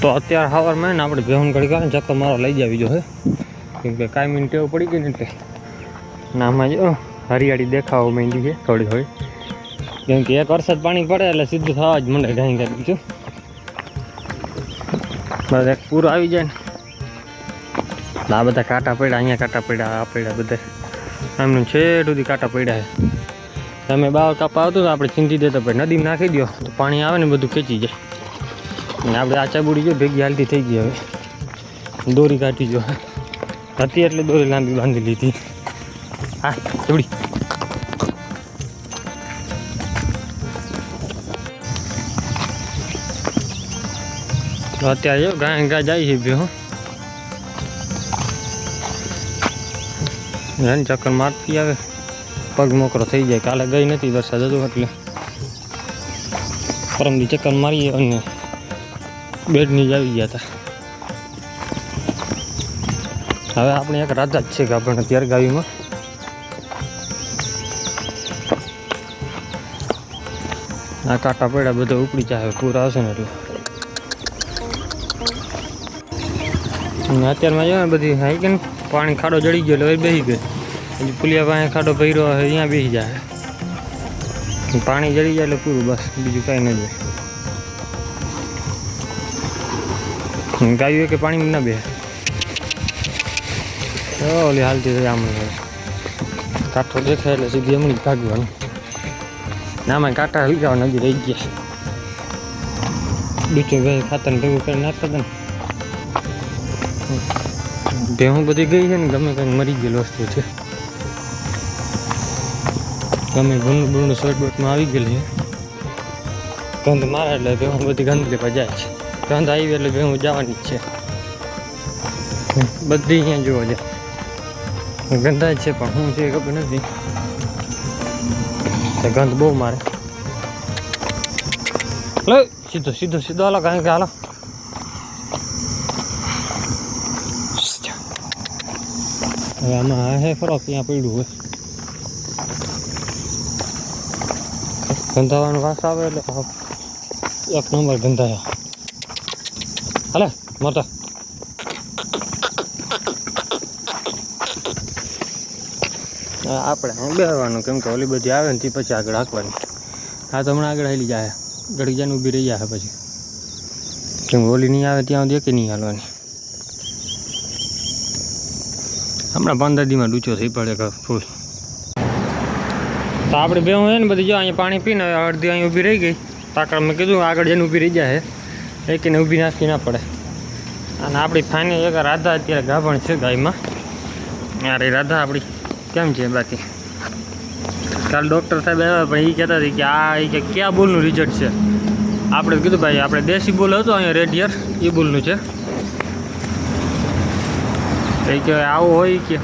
તો અત્યારે સવારમાં ને આપણે ભેહું ઘડી ચક્કર મારો લઈ જાવી જો હે. કેમ કે કાંઈ ટેવ પડી ગઈ ને એટલે. નામાં જો હરિયાળી દેખાવા માંડી છે થોડી થોડી. કેમ કે એક વરસાદ પાણી પડે એટલે સીધું થવા જ મને ગાઈ કરી દીધું બસ એક પૂરો આવી જાય ને. આ બધા કાંટા પડ્યા, અહીંયા કાંટા પડ્યા, આ પડ્યા બધા. એમનું છેટ સુધી કાંટા પડ્યા છે. તમે બાવ કાપા આવતું તો આપણે ચિંતી દેતા પછી નદીમાં નાખી દો તો પાણી આવે ને બધું ખેંચી જાય. અને આપણે આચા બુડી ગયો ભેગી હાલતી થઈ ગઈ હવે. દોરી કાઢી જો. હતી એટલે દોરી લાંબી બાંધી લીધી. હા ચબડી અત્યારે ગાય ગા જાય છે બે રન ચક્કર મારતી આવે. પગ મોકરો થઈ જાય. કાલે ગઈ નથી વરસાદ હતો એટલે. પરમદી ચક્કર મારીએ અને બેડની જ આવી ગયા હતા હવે આપણે એક રાજા જ છે કે આપણે અત્યારે ગાવીમાં. આ કાંટા પડ્યા, બધા ઉપડી જાય પૂરા આવશે ને એટલે. અત્યારમાં જો બધી હાઈ કે પાણી ખાડો જડી ગયો એટલે બેસી ગયો. હજી પુલિયા પાસે ખાડો ભર્યો હોય અહીંયા બેસી જાય. પાણી જડી જાય એટલે પૂરું, બસ, બીજું કાંઈ ન જાય. ગાયું કે પાણી ના બે. ઓલી હાલતી થઈ આમ કાંઠો દેખાય એટલે સીધી એમની ભાગવાનું નામાં કાંટા જવા નદી રહી ગયા. બીજું ભાઈ ખાતર ભેગું કરી નાખતા હતા ને. ભેહું બધી ગઈ છે ને, ગમે કંઈક મરી ગયેલી વસ્તુ છે. ગમે ભૂંડું ભૂંડું શોર્ટ બોટમાં આવી ગયેલી ગંધ મારે એટલે ભેહું બધી ગંધ લેવા જાય છે. ગંધ આવી એટલે ભેહું જવાની જ છે. બધી અહીંયા જોવા જાય ગંધા છે પણ હું છે ખબર નથી. ગંધ બહુ મારે. લો, સીધો સીધો સીધો હાલો કારણ કે હાલો. હવે આમાં હે ફરો ત્યાં પડ્યું હોય. ગંધાવાનું વાસ આવે એટલે એક નંબર ગંધાયા. હાલે મોટા આપણે બેહવાનું, કેમ કે ઓલી બધી આવે ને તે પછી આગળ હાંકવાની. હા, તો હમણાં આગળ હાલી જાય જાય ઊભી રહી જાય પછી. કેમ ઓલી નહીં આવે ત્યાં સુધી કે નહીં હાલવાની. હમણાં પંદર દીમાં ડૂચો થઈ પડે ફૂલ. તો આપણે બે હું ને બધી, જો અહીંયા પાણી પીને અડધી અહીં ઊભી રહી ગઈ. તાકડ મેં કીધું આગળ જઈને ઊભી રહી જાય એકને ઊભી નાખી ના પડે. અને આપણી ફાઇનલ એક રાધા અત્યારે ગાભણ છે ગાયમાં. યાર રાધા આપણી કેમ છે બાકી? કાલ ડૉક્ટર સાહેબ આવ્યા પણ એ કહેતા હતા કે આ એ કે કયા બોલનું રિઝલ્ટ છે? આપણે કીધું, ભાઈ, આપણે દેશી બોલ હતો અહીંયા રેડિયર એ બોલનું છે. એ કે આવું હોય કે.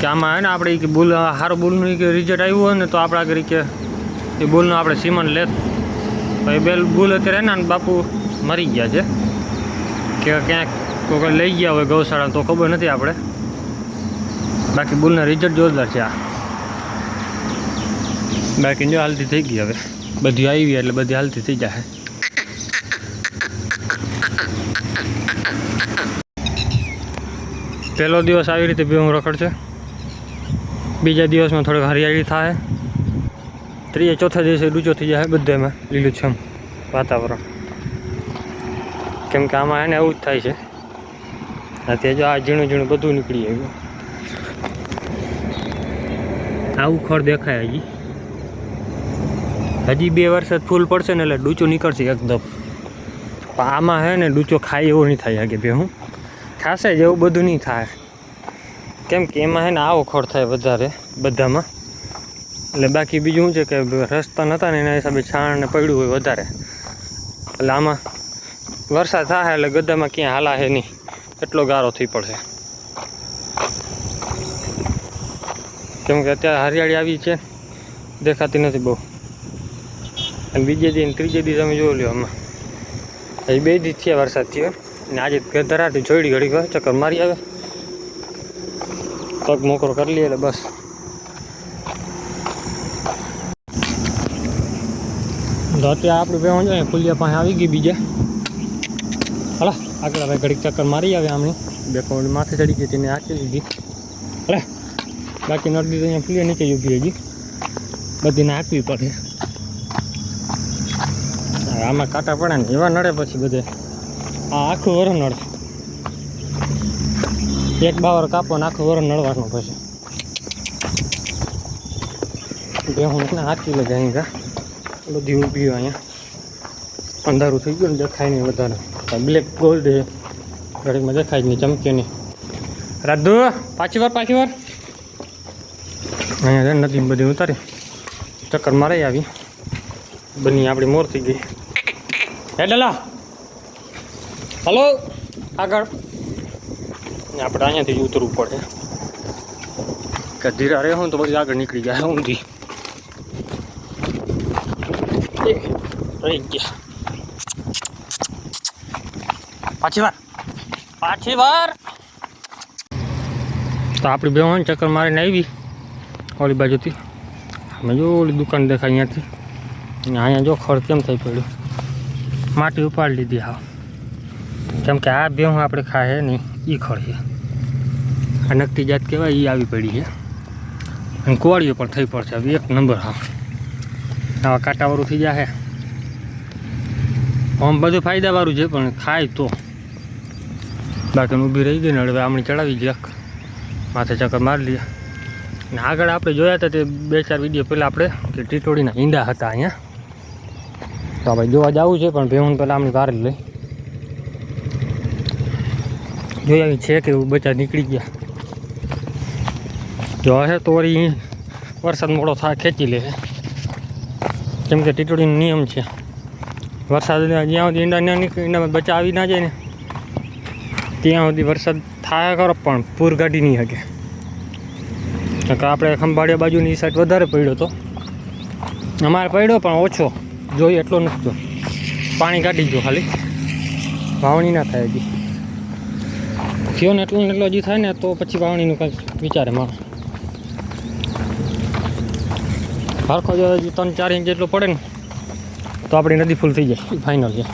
કે આમાં ને આપણે કે બોલ સારું બોલનું કે રિઝલ્ટ આવ્યું હોય ને, તો આપણે આગળ કે એ બોલનું આપણે સીમન લેત ભાઈ બેલ ભૂલ અત્યારે એના બાપુ મરી ગયા છે. કે ક્યાંક કોઈ લઈ ગયા હોય ગૌશાળા તો ખબર નથી આપણે. બાકી બોલના રિઝલ્ટ જોરદાર છે આ. બાકી જો હાલતી થઈ ગઈ હવે. બધી આવી એટલે બધી હાલતી થઈ જાય પહેલો દિવસ આવી રીતે ભેહું રખડશે. બીજા દિવસમાં થોડીક હરિયાળી થાય. ત્રીજા ચોથા દિવસે ડૂચો થઈ જાય બધામાં, લીલુંછમ વાતાવરણ. કેમ કે આમાં એને એવું જ થાય છે. અત્યારે જો આ ઝીણું ઝીણું બધું નીકળી આવ્યું આવું ખડ દેખાય હજી. હજી બે વરસાદ ફૂલ પડશે ને એટલે ડૂચો નીકળશે એકદમ. પણ આમાં હે ને ડૂચો ખાય એવો નહીં થાય કે હું. ખાશે જ એવું બધું નહીં થાય. કેમ કે એમાં હે ને આવો ખડ થાય વધારે બધામાં. એટલે બાકી બીજું શું છે કે રસ્તા નહોતા ને એના હિસાબે છાણ ને પડ્યું હોય વધારે. એટલે આમાં વરસાદ થાય એટલે ગદ્દામાં ક્યાં હાલા હે નહીં. એટલો ગારો થઈ પડશે કેમ કે અત્યારે હરિયાળી આવી છે. દેખાતી નથી બહુ. બીજે દી ત્રીજે દી તમે જોઈ લો આમાં. એ બે દી થયા વરસાદ થયો. ને આજે ધરાટી જોડી ઘડી ચક્કર મારી આવે. પગ મોકરો કરી લઈએ એટલે બસ. તો અત્યારે આપણે બે વાંધો ફૂલિયા પાસે આવી ગઈ બીજા. હા આગળ હવે ઘડીક ચક્કર મારી આવે આમની. બે કરોડ માથે ચડી ગઈ તેને આંકી લીધી. હલે, બાકી નડદી તો અહીંયા ફૂલે નીચે ઊભી હજી બધીને આપવી પડે. આમાં કાંટા પડે ને, એવા નડે પછી બધે. આ આખું વર નડે. એક બાવર કાપો ને આખું વર નડવાનું પછી. બે હું હાથી લે જાય કા બધી ઊભી હોય અહીંયા. અંધારું થઈ ગયું ને દેખાય નહીં વધારે. બ્લેક ગોલ્ડ છે. ઘડીકમાં દેખાય જ નહીં, ચમકે નહીં. રાધુ પાછી વાર પાછી વાર. અહીંયા નદી બધી ઉતારી. ચક્કર મારે આવી. બની આપણી મોર થઈ ગઈ. હે, ડલા. હલો, આગળ. આપણે અહીંયાથી ઉતરવું પડે. કે ધીરા રહે હું તો પછી આગળ નીકળી જાય, ઊંધી. રહી ગયા પાછી વાર પાછી વાર તો આપણી બે હોય ને ચક્કર મારીને આવી. ઓલી બાજુથી. અમે જો ઓલી દુકાન દેખાય અહીંયાથી. અને અહીંયા જો ખડ કેમ થઈ પડ્યું. માટી ઉપાડી લીધી હા. કેમ કે આ બેહું આપણે ખાય નહીં એ ખડ છે. આ નકટી જાત કહેવાય એ આવી પડી છે. અને કોળીઓ પણ થઈ પડશે. એક નંબર હા. આવા કાંટાવાળું થઈ જશે આમ બધું ફાયદાવાળું છે, પણ ખાય તો. બાકી ઊભી રહી ગઈ ને હવે આમણી ચડાવી જરાક માથે ચક્કર મારી લઈએ અને આગળ આપણે જોયા હતા તે બે ચાર વીડિયો પહેલાં આપણે, કે ટીટોડીના ઈંડા હતા અહીંયા. તો આપણે જોવા જવું છે, પણ ભેહું પહેલાં આમની વાર લઈ. જોયા છે કે એવું બચ્ચા નીકળી ગયા. જો હે તો વળી વરસાદ મોડો થાય ખેંચી લે કેમ કે ટીટોડીનો નિયમ છે. વરસાદ જ્યાં સુધી ઈંડા ન નીકળી, ઈંડામાં બચ્ચા આવી ના જાય ને, ત્યાં સુધી વરસાદ થાય ખરો, પણ પૂર કાઢી નહીં શકે કે આપણે ખંભાળિયા બાજુની સાઈડ વધારે પડ્યો હતો અમારે પડ્યો પણ ઓછો. જોઈએ એટલો નથી પાણી કાઢી ગયો ખાલી. વાવણી ના થાય હજી. થયો ને એટલું ને એટલો હજી થાય ને, તો પછી વાવણીનું કંઈક વિચારે મારો હરખો જો ત્રણ ચાર ઇંચ જેટલો પડે ને, તો આપણી નદી ફૂલ થઈ જાય. ફાઇનલ છે.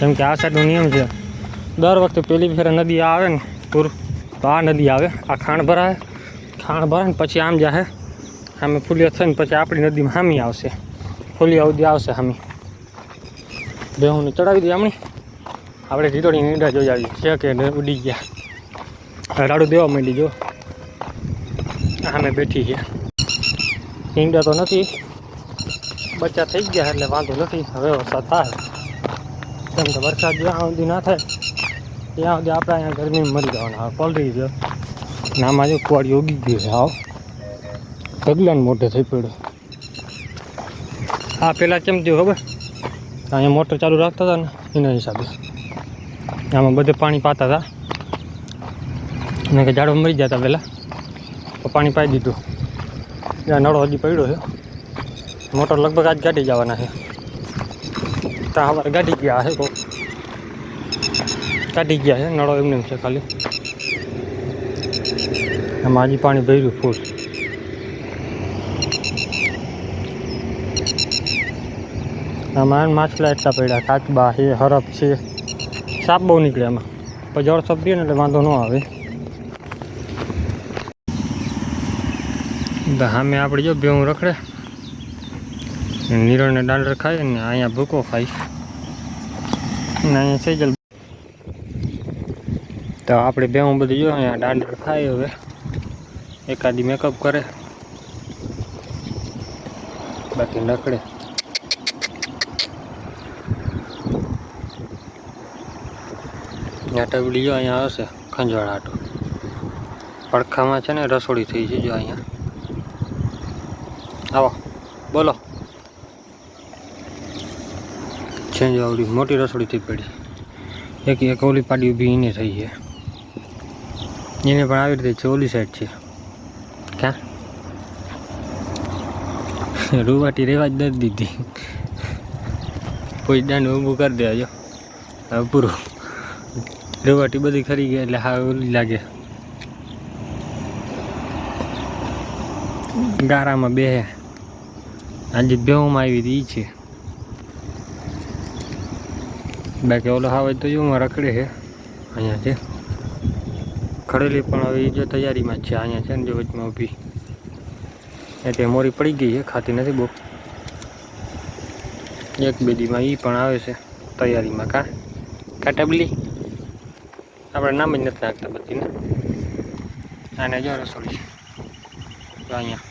કેમ કે આ સાઈડનો નિયમ છે. દર વખતે પહેલી ફેરે નદી આવે ને, પૂર, તો આ નદી આવે. આ ખાણ ભરાય ખાણ ભરાય ને પછી આમ જાહે. સામે ફૂલિયા થઈને પછી આપણી નદીમાં હામી આવશે. ફૂલિયા ઉદી આવશે હામી. બેહુને ચડાવી દઈએ આમણી આપણે ઢીટોડી ઈંડા જોઈ આવી છે કે ઉડી ગયા. રાડું દેવા માંડી જો. સામે બેઠી છે. ઈંડા તો નથી. બચ્ચા થઈ ગયા એટલે વાંધો નથી. હવે વરસાદ થાય. કેમ કે વરસાદ જ્યાં સુધી ના થાય, ત્યાં સુધી આપણે અહીંયા ગરમીમાં મરી જવાના. હવે પલરી ગયો. ને આમાં જો કુવાડી ઉગી ગયું છે. આવ ઢગલાને મોટે થઈ પડ્યો. હા પહેલાં કેમ થયું ખબર? અહીંયા મોટર ચાલુ રાખતા હતા ને, એના હિસાબે. આમાં બધે પાણી પાતા હતા. અને કે ઝાડો મરી જતા પહેલાં. તો પાણી પાઈ દીધું. ત્યાં નળો હજી પડ્યો છે. મોટર લગભગ આજ ગાડી જવાના છે. ત્યાં અમારે ગાડી ગયા છે તો કાઢી ગયા છે, નળો એમને એમ છે ખાલી. એમાં હજી પાણી ભર્યું ફૂલ આમાં માછલા એટલા પડ્યા, કાચબા છે, હરફ છે. સાપ બહુ નીકળે એમાં. પણ જળ સપડીએ ને એટલે વાંધો ન આવે. સામે આપણે જો ભેવું રખડે. નીરણને દાંડર ખાય ને અહીંયા ભૂકો ખાય. ને અહીંયા સેજલ તો આપણે ભેવું બધું જો અહીંયા દાંડર ખાય હવે. એકાદી મેકઅપ કરે. બાકી નકડે ત્યાં ટબડી જો અહીંયા હશે, ખંજવાળ આટો. પડખામાં છે ને રસોડી થઈ છે જો અહીંયા. આવો બોલો. છે આવડી મોટી રસોડી થઈ પડી. એક એક ઓલી પાડી ઊભી એને થઈ છે. એને પણ આવી રીતે છે ઓલી સાઈડ છે. ક્યાં? રૂવાટી રેવા જ નથી દીધી. કોઈ દાંડ ઊભું કરી દેજો હવે પૂરું. રૂવાટી બધી ખરી ગઈ એટલે હા ઓલી લાગે. ગારામાં બે આજે બેહુમાં આવી હતી છે. બાકી ઓલો હાવે તો જો રખડે છે. અહીંયા છે. ખડેલી પણ હવે જો તૈયારીમાં છે, અહીંયા છે ને જો વચમાં ઊભી. એટલે મોરી પડી ગઈ છે, ખાતી નથી બહુ. એક બે દીમાં એ પણ આવે છે, તૈયારીમાં કા. કાટાબલી આપણે નામ જ નથી નાખતા બધીને આને જો રસોડી અહીંયા.